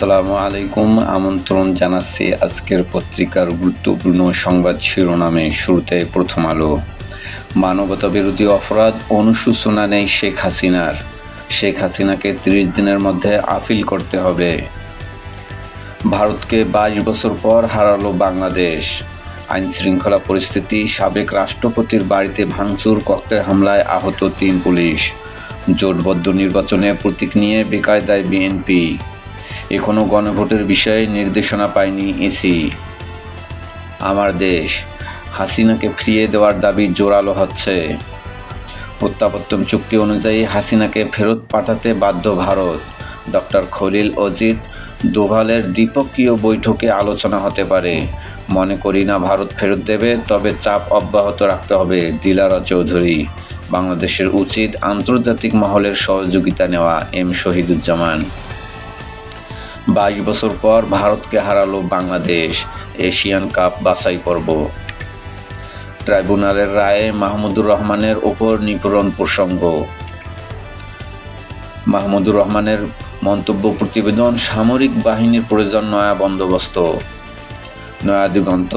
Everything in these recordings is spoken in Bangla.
আসসালামু আলাইকুম। আমন্ত্রণ জানাচ্ছি আজকের পত্রিকার গুরুত্বপূর্ণ সংবাদ শিরোনামে। শুরুতে প্রথম আলো। মানবতা বিরোধী অপরাধ অনুশোচনা নেই শেখ হাসিনার। শেখ হাসিনাকে ত্রিশ দিনের মধ্যে আপিল করতে হবে। ভারতকে বাইশ বছর পর হারালো বাংলাদেশ। আইন শৃঙ্খলা পরিস্থিতি, সাবেক রাষ্ট্রপতির বাড়িতে ভাঙচুর, ককটেল হামলায় আহত তিন পুলিশ। জোটবদ্ধ নির্বাচনে প্রতীক নিয়ে বেকায়দায় বিএনপি। এখনও গণভোটের বিষয়ে নির্দেশনা পায়নি ইসি। আমার দেশ, হাসিনাকে ফিরিয়ে দেওয়ার দাবি জোরালো হচ্ছে। প্রত্যাবর্তন চুক্তি অনুযায়ী হাসিনাকে ফেরত পাঠাতে বাধ্য ভারত। ডক্টর খলিল অজিত দোভালের দ্বিপক্ষীয় বৈঠকে আলোচনা হতে পারে। মনে করি না ভারত ফেরত দেবে, তবে চাপ অব্যাহত রাখতে হবে, দিলারা চৌধুরী। বাংলাদেশের উচিত আন্তর্জাতিক মহলের সহযোগিতা নেওয়া, এম শহীদুজ্জামান। বাইশ বছর পর ভারতকে হারালো বাংলাদেশ এশিয়ান কাপ বাছাই পর্ব। ট্রাইব্যুনালের রায়ে মাহমুদুর রহমানের ওপর নিপীড়ন প্রসঙ্গ। মাহমুদুর রহমানের মন্তব্য প্রতিবেদন সামরিক বাহিনীর প্রয়োজন নয়া বন্দোবস্ত। নয়া দিগন্ত।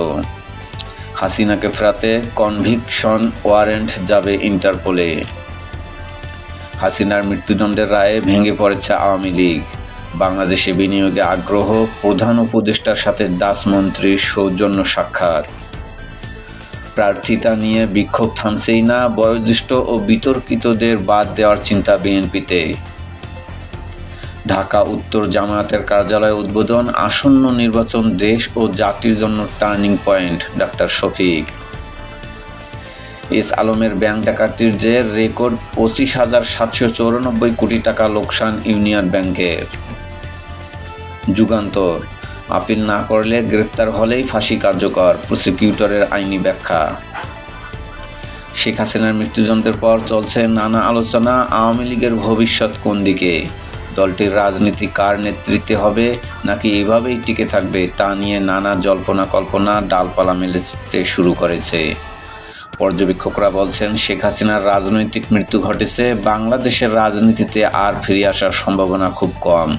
হাসিনাকে ফেরাতে কনভিকশন ওয়ারেন্ট যাবে ইন্টারপোলে। হাসিনার মৃত্যুদণ্ডের রায়ে ভেঙে পড়েছে আওয়ামী লীগ। বাংলাদেশে বিনিয়োগে আগ্রহ, প্রধান উপদেষ্টার সাথে দাসমন্ত্রীর সৌজন্য সাক্ষাৎ। প্রার্থিতা নিয়ে বিক্ষোভ থামছেই না বয়োজ্যেষ্ঠ ও বিতর্কিতদের বাদ দেওয়ার চিন্তা বিএনপিতে। ঢাকা উত্তর জামায়াতের কার্যালয় উদ্বোধন আসন্ন নির্বাচন দেশ ও জাতির জন্য turning point, doctor Shafiq. S আলমের ব্যাংক ডাকাতির যে রেকর্ড পঁচিশ হাজার সাতশো চৌরানব্বই কোটি টাকা লোকসান ইউনিয়ন ব্যাংকের। যুগান্তর। আপিল না করলে গ্রেফতার হলেই ফাঁসি কার্যকর, প্রসিকিউটরের আইনি ব্যাখ্যা। শেখ হাসিনার মৃত্যুদণ্ডের পর চলছে নানা আলোচনা, আওয়ামী লীগের ভবিষ্যৎ কোন দিকে? দলটির রাজনীতি কার নেতৃত্বে হবে, নাকি এভাবেই টিকে থাকবে তা নিয়ে নানা জল্পনা কল্পনা ডালপালা মেলেতে শুরু করেছে। পর্যবেক্ষকরা বলছেন, শেখ হাসিনার রাজনৈতিক মৃত্যু ঘটেছে, বাংলাদেশের রাজনীতিতে আর ফিরে আসার সম্ভাবনা খুব কম।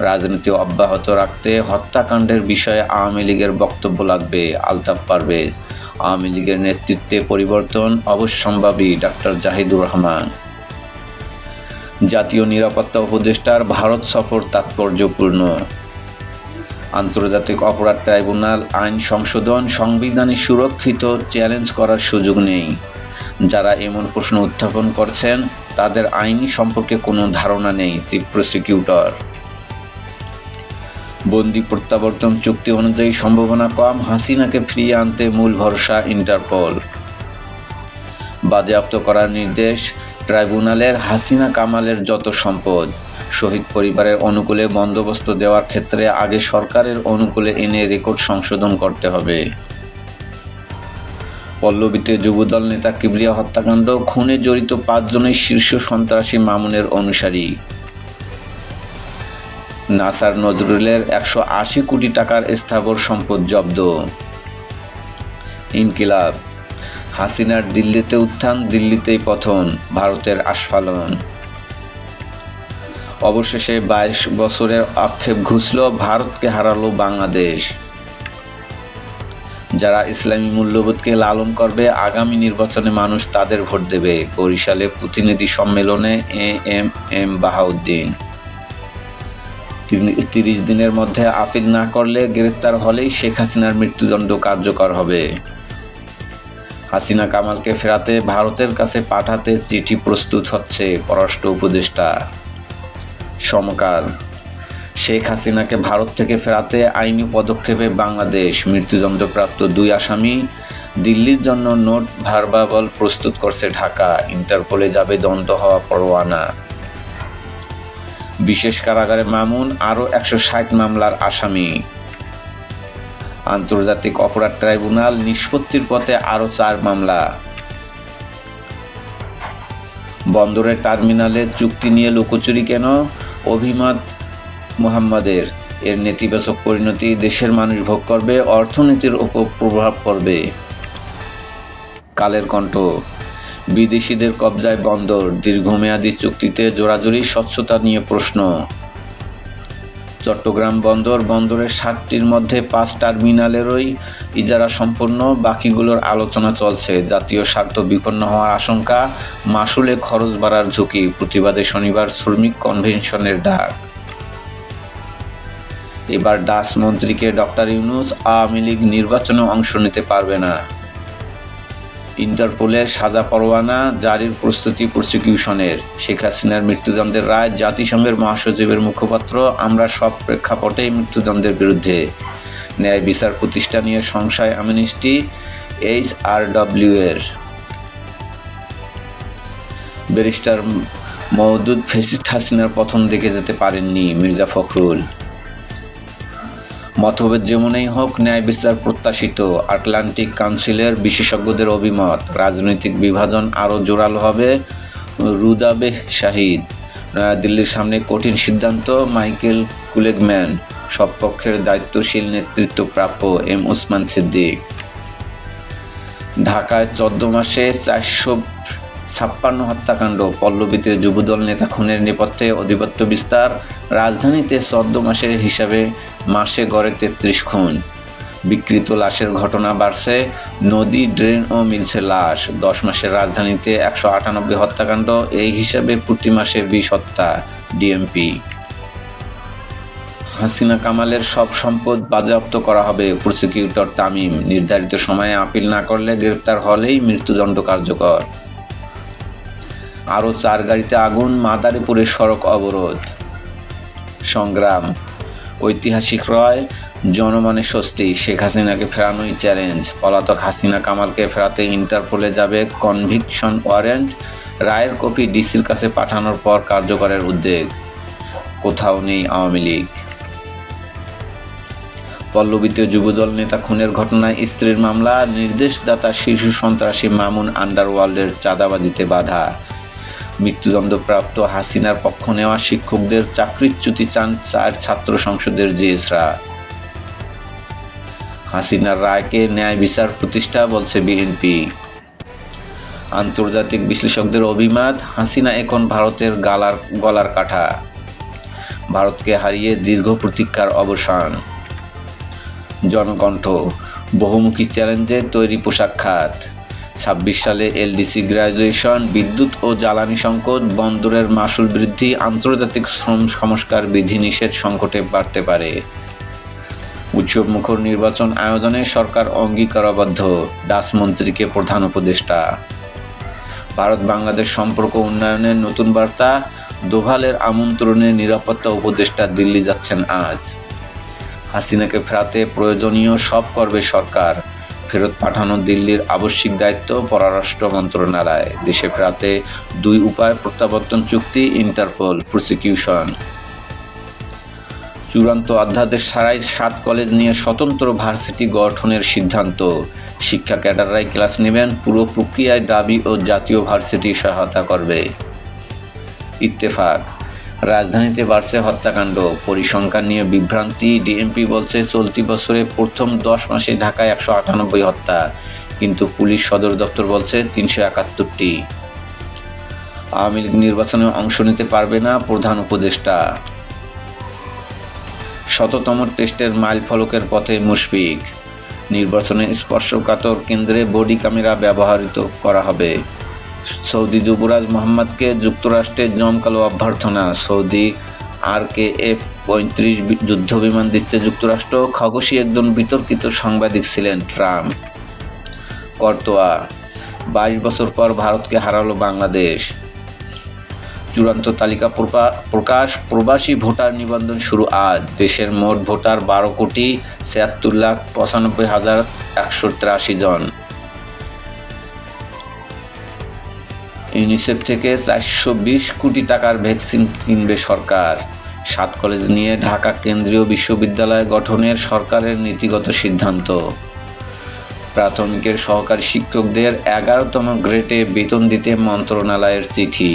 রাজনীতি অব্যাহত রাখতে হত্যাকাণ্ডের বিষয়ে আওয়ামী লীগের বক্তব্য লাগবে আলতাফ পারভেজ। আওয়ামী লীগের নেতৃত্বে পরিবর্তন অবশ্যম্ভাবী, ডাক্তার জাহিদুর রহমান। জাতীয় নিরাপত্তা উপদেষ্টার ভারত সফর তাৎপর্যপূর্ণ। আন্তর্জাতিক অপরাধ ট্রাইব্যুনাল আইন সংশোধন সংবিধানে সুরক্ষিত চ্যালেঞ্জ করার সুযোগ নেই। যারা এমন প্রশ্ন উত্থাপন করছেন, তাদের আইনি সম্পর্কে কোনো ধারণা নেই, চিফ প্রসিকিউটর। বন্দি প্রত্যাবর্তন চুক্তি অনুযায়ী সম্ভাবনা কম, হাসিনাকে ফিরিয়ে আনতে মূল ভরসা ইন্টারপোল। বাজেয়াপ্ত করার নির্দেশ ট্রাইব্যুনালের হাসিনা কামালের যত সম্পদ, শহীদ পরিবারের অনুকূলে বন্দোবস্ত দেওয়ার ক্ষেত্রে আগে সরকারের অনুকূলে এনে রেকর্ড সংশোধন করতে হবে। পল্লবীতে যুবদল নেতা কিবরিয়া হত্যাকাণ্ড, খুনে জড়িত পাঁচজনের শীর্ষ সন্ত্রাসী মামুনের অনুসারী। নাসার নজরুলের একশো আশি কোটি টাকার স্থাবর সম্পদ জব্দ। ইনকিলাব। হাসিনার দিল্লিতে উত্থান, দিল্লিতেই পথন ভারতের আস্ফালন। অবশেষে বাইশ বছরের আক্ষেপ ঘুষল ভারতকে হারালো বাংলাদেশ। যারা ইসলামী মূল্যবোধকে লালন করবে, আগামী নির্বাচনে মানুষ তাদের ভোট দেবে। বরিশালে প্রতিনিধি সম্মেলনে এ এম এম বাহাউদ্দিন। তিরিশ দিনের মধ্যে আপিল না করলে গ্রেপ্তার হলেই শেখ হাসিনার মৃত্যুদণ্ড কার্যকর হবে। হাসিনা কামালকে ফেরাতে ভারতের কাছে পাঠাতে চিঠি প্রস্তুত হচ্ছে পররাষ্ট্র উপদেষ্টা সমকাল। শেখ হাসিনাকে ভারত থেকে ফেরাতে আইনি পদক্ষেপে বাংলাদেশ। মৃত্যুদণ্ডপ্রাপ্ত দুই আসামি দিল্লির জন্য নোট ভারবাবল প্রস্তুত করছে ঢাকা। ইন্টারপোলে যাবে দন্ত হওয়া পরোয়ানা। বিশেষ কারাগারে মামুন, আরও একশো ষাট মামলার আসামি। আন্তর্জাতিক অপরাধ ট্রাইব্যুনাল নিষ্পত্তির পথে আরও চার মামলা। বন্দরের টার্মিনালে চুক্তি নিয়ে লুকোচুরি কেন? অভিমত মোহাম্মদের। এর নেতিবাচক পরিণতি দেশের মানুষ ভোগ করবে, অর্থনীতির ওপর প্রভাব পড়বে। কালের কণ্ঠ বিদেশিদের কবজায় বন্দর, দীর্ঘমেয়াদী চুক্তিতে জোরাজুরি স্বচ্ছতা নিয়ে প্রশ্ন। চট্টগ্রাম বন্দর বন্দরের সাতটির মধ্যে পাঁচ টার্মিনালেরই ইজারা সম্পন্ন, বাকিগুলোর আলোচনা চলছে। জাতীয় স্বার্থ বিপন্ন হওয়ার আশঙ্কা, মাসুলে খরচ বাড়ার ঝুঁকি, প্রতিবাদে শনিবার শ্রমিক কনভেনশনের ডাক। এবার ডাস মন্ত্রীকে ডক্টর ইউনুস আওয়ামী লীগ নির্বাচনে অংশ নিতে পারবে না। ইন্টারপোলের সাজা পরোয়ানা, জারির প্রস্তুতি প্রসিকিউশনের। শেখ হাসিনার মৃত্যুদণ্ডের রায় জাতিসংঘের মহাসচিবের মুখপাত্র। আমরা সব প্রেক্ষাপটেই মৃত্যুদণ্ডের বিরুদ্ধে। ন্যায় বিচার প্রতিষ্ঠা নিয়ে সংশয় অ্যামনিস্টি, এইচ আর ডব্লিউ এর। ব্যারিস্টার মওদুদ ফেসিস্ট হাসিনার পথন দেখে যেতে পারেননি মির্জা ফখরুল। মতভেদ যেমনই হোক, ন্যায় বিচার প্রত্যাশিত। আটলান্টিক কাউন্সিলের বিশেষজ্ঞদের অভিমত, রাজনৈতিক বিভাজন আরও জোরালো হবে, রুদাবে শাহিদ। নয়াদিল্লির সামনে কঠিন সিদ্ধান্ত, মাইকেল কুলেগম্যান, সব পক্ষের দায়িত্বশীল নেতৃত্ব প্রাপ্য এম ওসমান সিদ্দিক। ঢাকায় চোদ্দ মাসে চারশো ছাপ্পান্ন হত্যাকাণ্ড, পল্লবীতে যুবদল নেতা খুনের নেপথ্যে অধিপত্য বিস্তার, রাজধানীতে চোদ্দ মাসের হিসাবে মাসে গড়ে তেত্রিশ খুন। বিকৃত লাশের ঘটনা বাড়ছে, নদী ড্রেন ও মিলছে লাশ। দশ মাসের রাজধানীতে একশো আটানব্বই হত্যাকাণ্ড, এই হিসাবে প্রতি মাসে বিশ হত্যা ডিএমপি। হাসিনা কামালের সব সম্পদ বাজেয়াপ্ত করা হবে প্রসিকিউটর তামিম। নির্ধারিত সময়ে আপিল না করলে গ্রেপ্তার হলেই মৃত্যুদণ্ড কার্যকর। আরও চার গাড়িতে আগুন, মাদারীপুরের সড়ক অবরোধ। সংগ্রাম। ঐতিহাসিক রয়, জনমনে স্বস্তি। শেখ হাসিনাকে ফেরানোই চ্যালেঞ্জ। পলাতক হাসিনা কামালকে ফেরাতে ইন্টারপোলে যাবে কনভিকশন ওয়ারেন্ট। রায়ের কপি ডিসির কাছে পাঠানোর পর কার্যকরের উদ্যোগ কোথাও নেই আওয়ামী লীগ। পল্লবীতে যুবদল নেতা খুনের ঘটনায় স্ত্রীর মামলা। নির্দেশদাতা শিশু সন্ত্রাসী মামুন আন্ডারওয়ার্ল্ডের চাঁদাবাজিতে বাধা। মৃত্যুদণ্ডপ্রাপ্ত হাসিনার পক্ষ নেওয়া শিক্ষকদের চাকরিচ্যুতি চান চার ছাত্র সংসদের জিএসরা। হাসিনার রায়কে ন্যায় বিচার প্রতিষ্ঠা বলছে বিএনপি। আন্তর্জাতিক বিশ্লেষকদের অভিমত, হাসিনা এখন ভারতের গালার, গলার কাঠা ভারতকে হারিয়ে দীর্ঘ প্রতীক্ষার অবসান। জনকণ্ঠ, বহুমুখী চ্যালেঞ্জে তৈরি পোশাক খাত। ছাব্বিশ সালে এলডিসি গ্র্যাজুয়েশন বিদ্যুৎ ও জ্বালানি সংকট, বন্দরের মাসুল বৃদ্ধি, আন্তর্জাতিক শ্রম সংস্কার বিধিনিষেধ সংকটে বাড়তে পারে। উৎসব মুখর নির্বাচন আয়োজনে সরকার অঙ্গীকারবদ্ধ ডাস মন্ত্রীকে প্রধান উপদেষ্টা। ভারত বাংলাদেশ সম্পর্ক উন্নয়নের নতুন বার্তা, দোভালের আমন্ত্রণে নিরাপত্তা উপদেষ্টা দিল্লি যাচ্ছেন আজ। হাসিনাকে ফেরাতে প্রয়োজনীয় সব করবে সরকার। ফেরত পাঠানো দিল্লির আবশ্যিক দায়িত্ব পররাষ্ট্র মন্ত্রণালয়। দেশে ফেরাতে দুই উপায় প্রত্যাবর্তন চুক্তি, ইন্টারপোল প্রসিকিউশন। চূড়ান্ত অধ্যাদেশ ছাড়াই সাত কলেজ নিয়ে স্বতন্ত্র ভার্সিটি গঠনের সিদ্ধান্ত। শিক্ষা ক্যাডাররাই ক্লাস নেবেন, পুরো প্রক্রিয়ায় দাবি ও জাতীয় ভার্সিটি সহায়তা করবে। ইত্তেফাক রাজধানীতে বাড়ছে হত্যাকাণ্ড। পরিসংখ্যান নিয়ে বিভ্রান্তি। ডিএমপি বলছে, চলতি বছরে প্রথম দশ মাসে ঢাকায় একশো আটানব্বই হত্যা। কিন্তু পুলিশ সদর দপ্তর বলছে, তিনশো একাত্তরটি। আওয়ামী লীগ নির্বাচনে অংশ নিতে পারবে না প্রধান উপদেষ্টা। শততম টেস্টের মাইল ফলকের পথে মুশফিক। নির্বাচনে স্পর্শকাতর কেন্দ্রে বডি ক্যামেরা ব্যবহৃত করা হবে। সৌদি যুবরাজ মোহাম্মদকে যুক্তরাষ্ট্রের জমকালো অভ্যর্থনা। সৌদি আর কে এফ পঁয়ত্রিশ যুদ্ধ বিমান দিচ্ছে যুক্তরাষ্ট্র। খগসি একজন বিতর্কিত সাংবাদিক ছিলেন ট্রাম্প। কর্তোয়া, বাইশ বছর পর ভারতকে হারালো বাংলাদেশ। চূড়ান্ত তালিকা প্রকাশ, প্রবাসী ভোটার নিবন্ধন শুরু আজ। দেশের মোট ভোটার বারো কোটি ছিয়াত্তর লাখ পঁচানব্বই হাজার একশো তিরাশি জন। ইউনিসেফ থেকে চারশো বিশ কোটি টাকার ভ্যাকসিন কিনবে সরকার। সাত কলেজ নিয়ে ঢাকা কেন্দ্রীয় বিশ্ববিদ্যালয় গঠনের সরকারের নীতিগত সিদ্ধান্ত। প্রাথমিকের সহকারী শিক্ষকদের এগারোতম গ্রেটে বেতন দিতে মন্ত্রণালয়ের চিঠি।